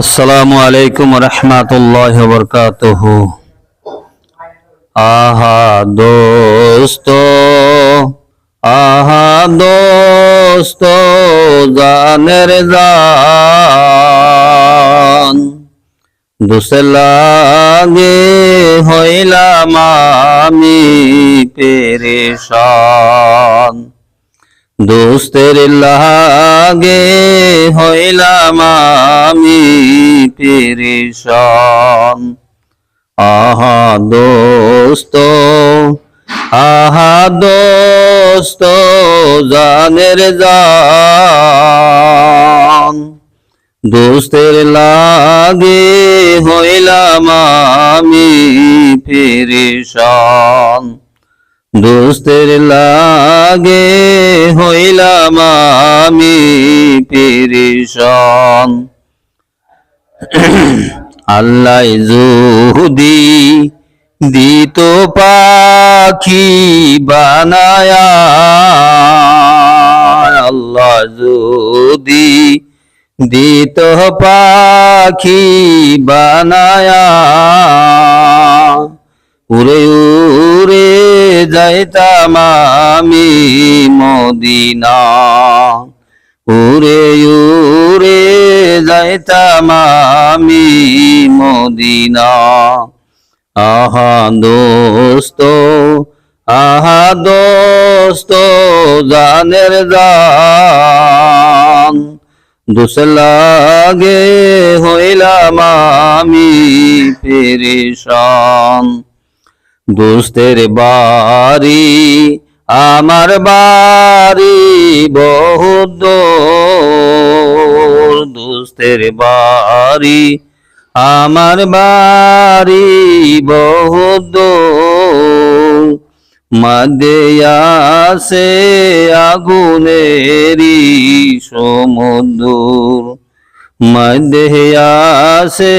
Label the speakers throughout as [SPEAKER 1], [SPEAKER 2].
[SPEAKER 1] আসসালামু আলাইকুম রহমাতুল্লাহ বরকাতুহ। আহা দোস্ত আহা দোস্ত, জানের জান। দুসে লাগে হইলাম আমি পেরেশান। দোস্তের লাগে হইলাম আমি পেরেশান। আহা দোস্ত আহা দোস্ত, জানের জান। দোস্তের লাগে হইলাম আমি পেরেশান। দোস্তের লাগে হইলাম আমি পেরেশান। আল্লাহ যদি দিত পাখি বানায়া, আল্লাহ যদি দিত পাখি বানায়া উড়ে উড়ে যাইতাম আমি মদিনা। উড়ে উড়ে যাইতাম আমি মদিনা। আহা দোস্ত আহা দোস্ত, জানের জান। দুস লাগে হইলাম আমি পেরেশান। দোস্তের বাড়ি, আমার বাড়ি বহু দূর। দোস্তের বাড়ি, আমার বাড়ি বহু দূর। মধ্যে আসে আগুনেরি সমুদ্র। মধ্যে আসে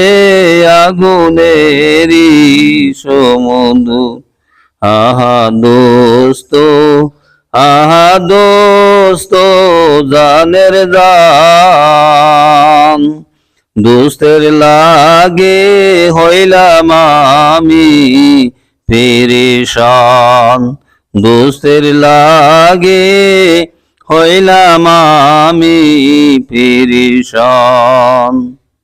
[SPEAKER 1] আগুনেরি সমুদ্র। আহা দোস্ত আহা দোস্ত, জানের দান। দোস্তের লাগে হইলাম আমি পেরেশান। দোস্তের লাগে হইলাম আমি পেরেশান।